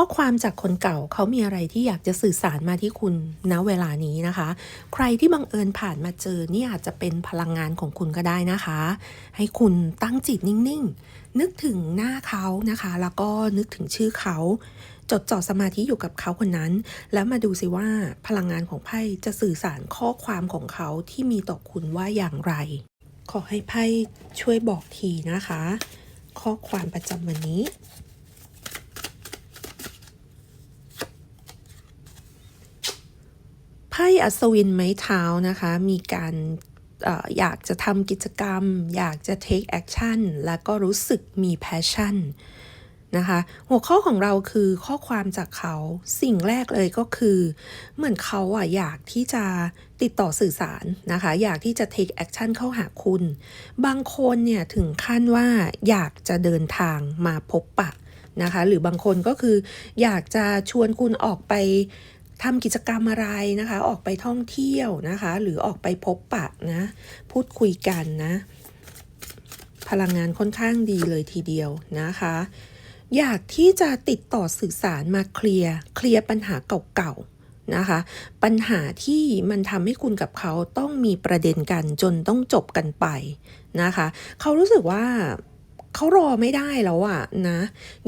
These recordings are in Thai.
ข้อความจากคนเก่าเขามีอะไรที่อยากจะสื่อสารมาที่คุณณเวลานี้นะคะ ใครที่บังเอิญผ่านมาเจอนี่อาจจะเป็นพลังงานของคุณก็ได้นะคะ ให้คุณตั้งจิตนิ่งๆ นึกถึงหน้าเขานะคะ แล้วก็นึกถึงชื่อเขาจดจ่อสมาธิอยู่กับเขาคนนั้น แล้วมาดูสิว่าพลังงานของไพ่จะสื่อสารข้อความของเขาที่มีต่อคุณว่าอย่างไร ขอให้ไพ่ช่วยบอกทีนะคะ ข้อความประจำวันนี้ พ่อัศวินไม้เท้านะคะ มีการอออยากจะทำกิจกรรม อยากจะ take action แล้วก็รู้สึกมี passion นะคะ หัวข้อของเราคือข้อความจากเขาสิ่งแรกเลยก็คือ เหมือนเขาอะอยากที่จะติดต่อสื่อสารนะคะ อยากที่จะ take action เข้าหาคุณ บางคนเนี่ยถึงขั้นว่าอยากจะเดินทางมาพบปะนะคะ หรือบางคนก็คืออยากจะชวนคุณออกไป ทำกิจกรรมอะไรนะคะ ออกไปท่องเที่ยวนะคะ หรือออกไปพบปะนะ พูดคุยกันนะ พลังงานค่อนข้างดีเลยทีเดียวนะคะ อยากที่จะติดต่อสื่อสารมาเคลียร์เคลียร์ปัญหาเก่าๆนะคะ ปัญหาที่มันทำให้คุณกับเขาต้องมีประเด็นกันจนต้องจบกันไปนะคะ เขารู้สึกว่าเขารอไม่ได้แล้วอะนะ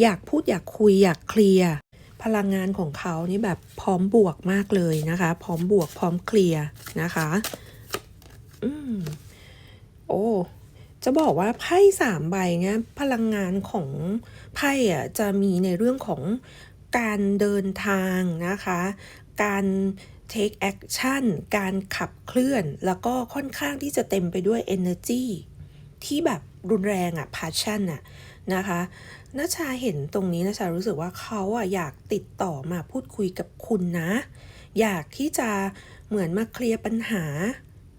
อยากพูดอยากคุยอยากเคลียร์ พลังงานของเขานี่แบบพร้อมบวกมากเลยนะคะ พร้อมบวกพร้อมเคลียร์นะคะอืมโอ้จะบอกว่าไพ่สามใบเนี่ยพลังงานของไพ่อะจะมีในเรื่องของการเดินทางนะคะ การ take action การขับเคลื่อน แล้วก็ค่อนข้างที่จะเต็มไปด้วย energy ที่แบบรุนแรงอะ passion อะนะคะ นัชชาเห็นตรงนี้นัชชารู้สึกว่าเขาอะอยากติดต่อมาพูดคุยกับคุณนะ อยากที่จะเหมือนมาเคลียร์ปัญหา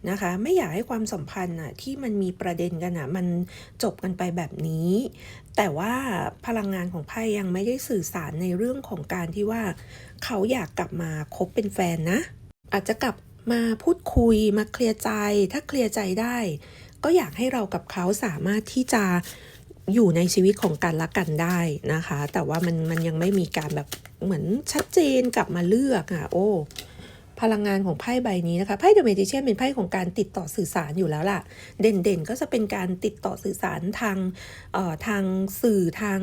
นะคะ ไม่อยากให้ความสัมพันธ์อะที่มันมีประเด็นกันอะมันจบกันไปแบบนี้ แต่ว่าพลังงานของไพ่ยังไม่ได้สื่อสารในเรื่องของการที่ว่า เขาอยากกลับมาคบเป็นแฟนนะ อาจจะกลับมาพูดคุยมาเคลียร์ใจ ถ้าเคลียร์ใจได้ ก็อยากให้เรากับเขาสามารถที่จะ อยู่ในชีวิตของกันและกันได้นะคะ แต่ว่ามันมันยังไม่มีการแบบเหมือนชัดเจนกลับมาเลือกอะโอ้พลังงานของไพ่ใบนี้นะคะไพ่เดอะเมจิเชียนเป็นไพ่ของการติดต่อสื่อสารอยู่แล้วล่ะ เด่นๆก็จะเป็นการติดต่อสื่อสารทางเอ่อทางสื่อทาง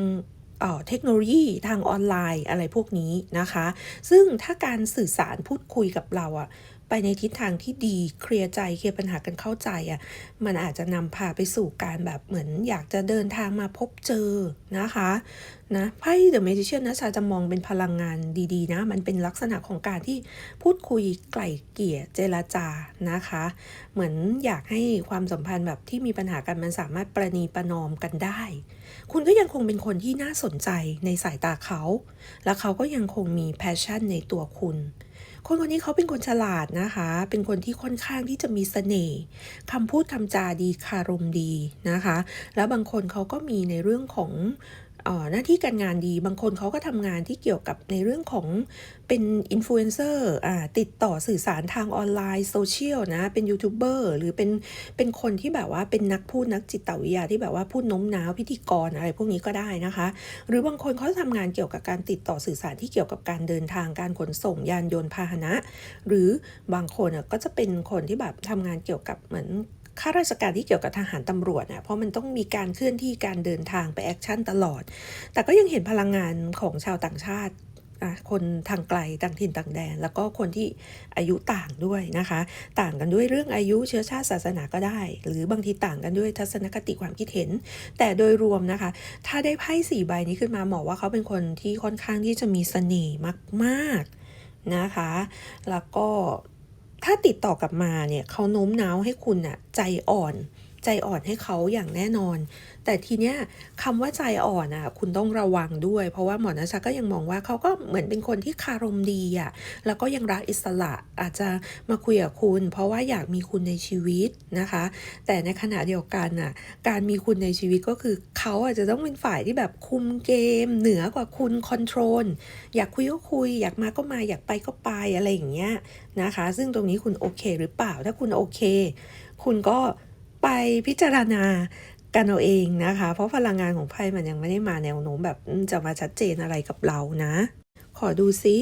เอ่อเทคโนโลยีทางออนไลน์อะไรพวกนี้นะคะ ซึ่งถ้าการสื่อสารพูดคุยกับเราอะ ไปในทิศทางที่ดีเคลียร์ใจเคลียร์ปัญหากันเข้าใจอะมันอาจจะนำพาไปสู่การแบบเหมือนอยากจะเดินทางมาพบเจอนะคะนะไพ่เดอะเมจิเชียนนะชาจะมองเป็นพลังงานดีๆนะ มันเป็นลักษณะของการที่พูดคุยไกล่เกลี่ยเจรจานะคะ เหมือนอยากให้ความสัมพันธ์แบบที่มีปัญหากันมันสามารถประนีประนอมกันได้ คุณก็ยังคงเป็นคนที่น่าสนใจในสายตาเขา และเขาก็ยังคงมีแพชชั่นในตัวคุณ คนคนนี้เขาเป็นคนฉลาดนะคะ เป็นคนที่ค่อนข้างที่จะมีเสน่ห์คำพูดคำจาดีคารมดีนะคะ แล้วบางคนเขาก็มีในเรื่องของ หน้าที่การงานดีบางคนเขาก็ทำงานที่เกี่ยวกับในเรื่องของเป็นอินฟลูเอนเซอร์ติดต่อสื่อสารทางออนไลน์โซเชียลนะ เป็นยูทูบเบอร์หรือเป็นเป็นคนที่แบบว่าเป็นนักพูดนักจิตวิทยาที่แบบว่าพูดโน้มน้าวพิธีกรอะไรพวกนี้ก็ได้นะคะ หรือบางคนเขาทำงานเกี่ยวกับการติดต่อสื่อสารที่เกี่ยวกับการเดินทางการขนส่งยานยนต์พาหนะ หรือบางคนก็จะเป็นคนที่แบบทำงานเกี่ยวกับเหมือน ข้าราชการที่เกี่ยวกับทหารตำรวจเนี่ยเพราะมันต้องมีการเคลื่อนที่การเดินทางไปแอคชั่นตลอด แต่ก็ยังเห็นพลังงานของชาวต่างชาติอะคนทางไกลต่างถิ่นต่างแดน แล้วก็คนที่อายุต่างด้วยนะคะ ต่างกันด้วยเรื่องอายุเชื้อชาติศาสนาก็ได้ หรือบางทีต่างกันด้วยทัศนคติความคิดเห็น แต่โดยรวมนะคะ ถ้าได้ไพ่สี่ใบนี้ขึ้นมาหมอว่าเขาเป็นคนที่ค่อนข้างที่จะมีเสน่ห์มาก ๆนะคะ แล้วก็ ถ้าติดต่อกลับมาเนี่ยเขาโน้มน้าวให้คุณน่ะใจอ่อน ใจอ่อนให้เขาอย่างแน่นอน แต่ทีเนี้ยคำว่าใจอ่อนอะคุณต้องระวังด้วย เพราะว่าหมอนะชาก็ยังมองว่าเขาก็เหมือนเป็นคนที่คารมดีอะแล้วก็ยังรักอิสระอาจจะมาคุยกับคุณ เพราะว่าอยากมีคุณในชีวิตนะคะ แต่ในขณะเดียวกันน่ะการมีคุณในชีวิตก็คือเขาอาจจะต้องเป็นฝ่ายที่แบบคุมเกม เหนือกว่าคุณคอนโทรลอยากคุยก็คุย อยากมาก็มาอยากไปก็ไปอะไรอย่างเงี้ยนะคะ ซึ่งตรงนี้คุณโอเคหรือเปล่าถ้าคุณโอเค คุณก็ ไปพิจารณากันเอาเองนะคะ เพราะพลังงานของไพ่มันยังไม่ได้มาแนวโน้มแบบจะมาชัดเจนอะไรกับเรานะ ขอดูซิ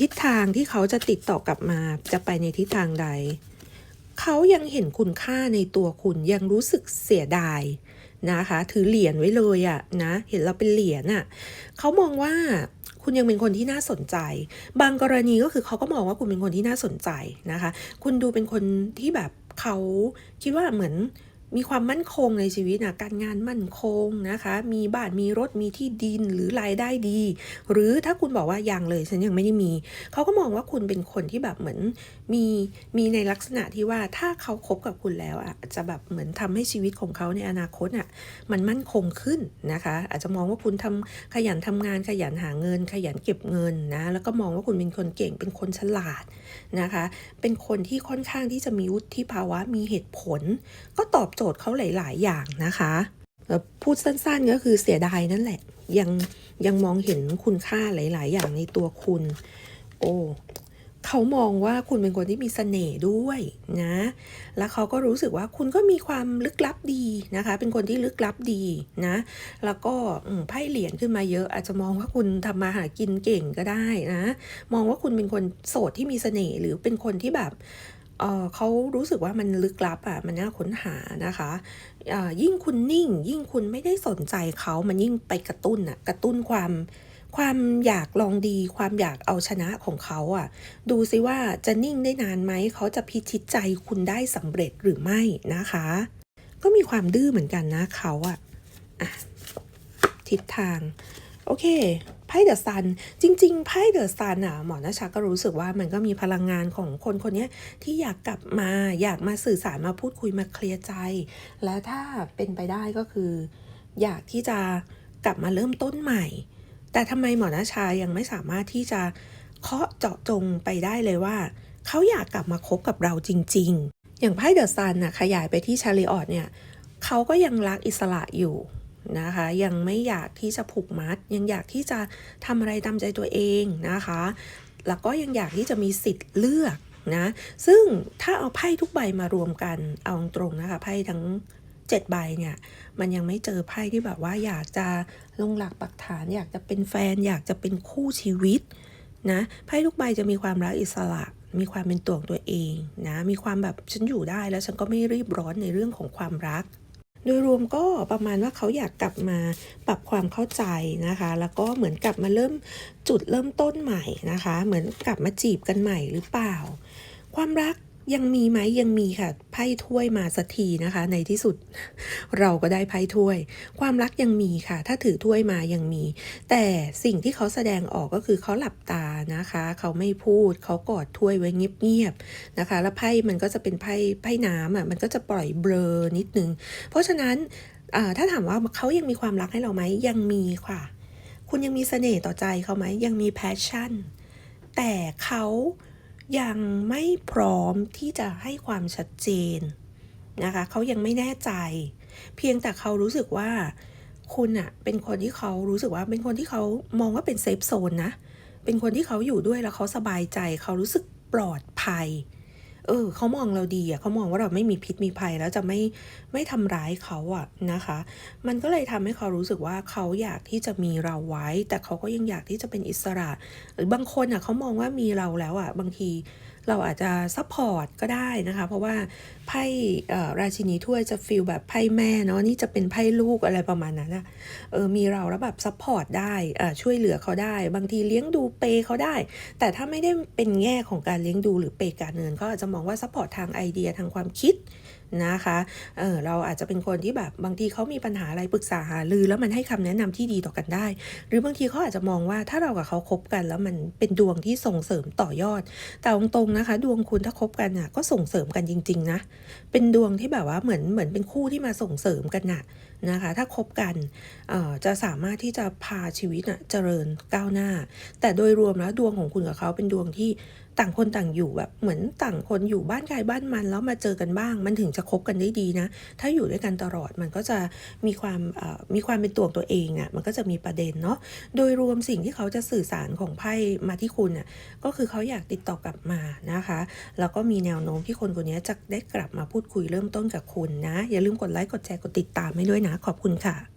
ทิศทางที่เขาจะติดต่อกลับมาจะไปในทิศทางใด เขายังเห็นคุณค่าในตัวคุณยังรู้สึกเสียดายนะคะ ถือเหรียญไว้เลยอะนะ เห็นเราเป็นเหรียญอะเขามองว่าคุณยังเป็นคนที่น่าสนใจ บางกรณีก็คือเขาก็มองว่าคุณเป็นคนที่น่าสนใจนะคะ คุณดูเป็นคนที่แบบ เขาคิดว่าเหมือน มีความมั่นคงในชีวิตนะการงานมั่นคงนะคะ มีบ้านมีรถมีที่ดินหรือรายได้ดี หรือถ้าคุณบอกว่ายังเลยฉันยังไม่ได้มี เขาก็มองว่าคุณเป็นคนที่แบบเหมือนมีมีในลักษณะที่ว่าถ้าเขาคบกับคุณแล้วอะจะแบบเหมือนทำให้ชีวิตของเขาในอนาคตอะมันมั่นคงขึ้นนะคะ อาจจะมองว่าคุณทำขยันทำงานขยันหาเงิน ขยันเก็บเงินนะแล้วก็มองว่าคุณเป็นคนเก่งเป็นคนฉลาดนะคะ เป็นคนที่ค่อนข้างที่จะมีวุฒิภาวะมีเหตุผล ก็ตอบโจทย์เขาหลาย ๆ อย่างนะคะพูดสั้นๆก็คือเสียดายนั่นแหละ ยังยังมองเห็นคุณค่าหลาย ๆ อย่างในตัวคุณ โอ้เขามองว่าคุณเป็นคนที่มีเสน่ห์ด้วยนะ แล้วเขาก็รู้สึกว่าคุณก็มีความลึกลับดีนะคะ เป็นคนที่ลึกลับดีนะ แล้วก็ไพ่เหรียญขึ้นมาเยอะ อาจจะมองว่าคุณทำมาหากินเก่งก็ได้นะ มองว่าคุณเป็นคนโสดที่มีเสน่ห์หรือเป็นคนที่แบบ เอ่อเขารู้สึกว่ามันลึกลับอะมันน่าค้นหานะคะอ่ายิ่งคุณนิ่ง ยิ่งคุณไม่ได้สนใจเขามันยิ่งไปกระตุ้นอะกระตุ้นความความอยากลองดีความอยากเอาชนะของเขาอะ ดูซิว่าจะนิ่งได้นานไหม เขาจะพิชิตใจคุณได้สำเร็จหรือไม่นะคะ ก็มีความดื้อเหมือนกันนะเขาอะอะทิศทาง โอเค พ่เดอะซัน จริง ๆ ไพ่เดอะซันอะหมอนาชาก็รู้สึกว่ามันก็มีพลังงานของคนคนนี้ที่อยากกลับมาอยากมาสื่อสารมาพูดคุยมาเคลียร์ใจ และถ้าเป็นไปได้ก็คือ อยากที่จะกลับมาเริ่มต้นใหม่ แต่ทำไมหมอนาชายังไม่สามารถที่จะเคาะเจาะจงไปได้เลยว่า เขาอยากกลับมาคบกับเราจริง ๆ อย่างไพ่เดอะซันน่ะขยายไปที่ชาลิออตเนี่ยเขาก็ยังรักอิสระอยู่ นะคะ ยังไม่อยากที่จะผูกมัด ยังอยากที่จะทำอะไรตามใจตัวเองนะคะ แล้วก็ยังอยากที่จะมีสิทธิ์เลือกนะซึ่งถ้าเอาไพ่ทุกใบมารวมกันเอาตรงนะคะไพ่ทั้ง7ใบเนี่ยมันยังไม่เจอไพ่ที่แบบว่าอยากจะลงหลักปักฐาน อยากจะเป็นแฟน อยากจะเป็นคู่ชีวิตนะไพ่ทุกใบจะมีความรักอิสระ มีความเป็นตัวของตัวเองนะมีความแบบฉันอยู่ได้แล้วฉันก็ไม่รีบร้อนในเรื่องของความรัก โดยรวมก็ประมาณว่าเขาอยากกลับมาปรับความเข้าใจนะคะ แล้วก็เหมือนกลับมาเริ่มจุดเริ่มต้นใหม่นะคะ เหมือนกลับมาจีบกันใหม่หรือเปล่า ความรัก ยังมีไหมยังมีค่ะ ไพ่ถ้วยมาสักทีนะคะ ในที่สุด เราก็ได้ไพ่ถ้วย ความรักยังมีค่ะ ถ้าถือถ้วยมายังมี แต่สิ่งที่เขาแสดงออกก็คือเขาหลับตานะคะ เขาไม่พูด เขากอดถ้วยไว้เงียบๆนะคะ แล้วไพ่มันก็จะเป็นไพ่ไพ่น้ำอะมันก็จะปล่อยเบลอนิดนึง เพราะฉะนั้นถ้าถามว่าเขายังมีความรักให้เราไหมยังมีค่ะ คุณยังมีเสน่ห์ต่อใจเขาไหมยังมีแพชชั่นแต่เขา ยังไม่พร้อมที่จะให้ความชัดเจนนะคะเขายังไม่แน่ใจ เพียงแต่เขารู้สึกว่าคุณอะเป็นคนที่เขารู้สึกว่าเป็นคนที่เขามองว่าเป็นเซฟโซนนะ เป็นคนที่เขาอยู่ด้วยแล้วเขาสบายใจ เขารู้สึกปลอดภัย เออเขามองเราดีอะเขามองว่าเราไม่มีพิษมีภัยแล้วจะไม่ไม่ทำร้ายเขาอะนะคะ มันก็เลยทำให้เขารู้สึกว่าเขาอยากที่จะมีเราไว้ แต่เขาก็ยังอยากที่จะเป็นอิสระ หรือบางคนอะเขามองว่ามีเราแล้วอะบางที เราอาจจะซัพพอร์ตก็ได้นะคะ เพราะว่าไพ่ราชินีถ้วยจะฟีลแบบไพ่แม่เนาะนี่จะเป็นไพ่ลูกอะไรประมาณนั้นนะเออมีเราแล้วแบบซัพพอร์ตได้ช่วยเหลือเขาได้ บางทีเลี้ยงดูเปย์เขาได้ แต่ถ้าไม่ได้เป็นแง่ของการเลี้ยงดูหรือเปย์การเงินเขาอาจจะมองว่าซัพพอร์ตทางไอเดียทางความคิด นะคะเออเราอาจจะเป็นคนที่แบบบางทีเขามีปัญหาอะไรปรึกษาหารือแล้วมันให้คำแนะนำที่ดีต่อกันได้ หรือบางทีเขาอาจจะมองว่าถ้าเรากับเขาคบกันแล้วมันเป็นดวงที่ส่งเสริมต่อยอด แต่ตรงๆนะคะ ดวงคุณถ้าคบกันน่ะก็ส่งเสริมกันจริง ๆ นะ เป็นดวงที่แบบว่าเหมือนเหมือนเป็นคู่ที่มาส่งเสริมกันน่ะ นะคะ ถ้าคบกันจะสามารถที่จะพาชีวิตนะเจริญก้าวหน้า แต่โดยรวมแล้วดวงของคุณกับเขาเป็นดวงที่ต่างคนต่างอยู่แบบเหมือนต่างคนอยู่บ้านใครบ้านมัน แล้วมาเจอกันบ้าง มันถึงจะคบกันได้ดีนะ ถ้าอยู่ด้วยกันตลอดมันก็จะมีความมีความเป็นตัวของตัวเองอะ่ะมันก็จะมีประเด็นเนาะโดยรวมสิ่งที่เขาจะสื่อสารของไพ่มาที่คุณอะก็คือเขาอยากติดต่อกลับมานะคะแล้วก็มีแนวโน้มที่คนคนนี้จะได้กลับมาพูดคุยเริ่มต้นกับคุณนะ อย่าลืมกดไลค์กดแชร์กดติดตามให้ด้วยนะขอบคุณค่ะ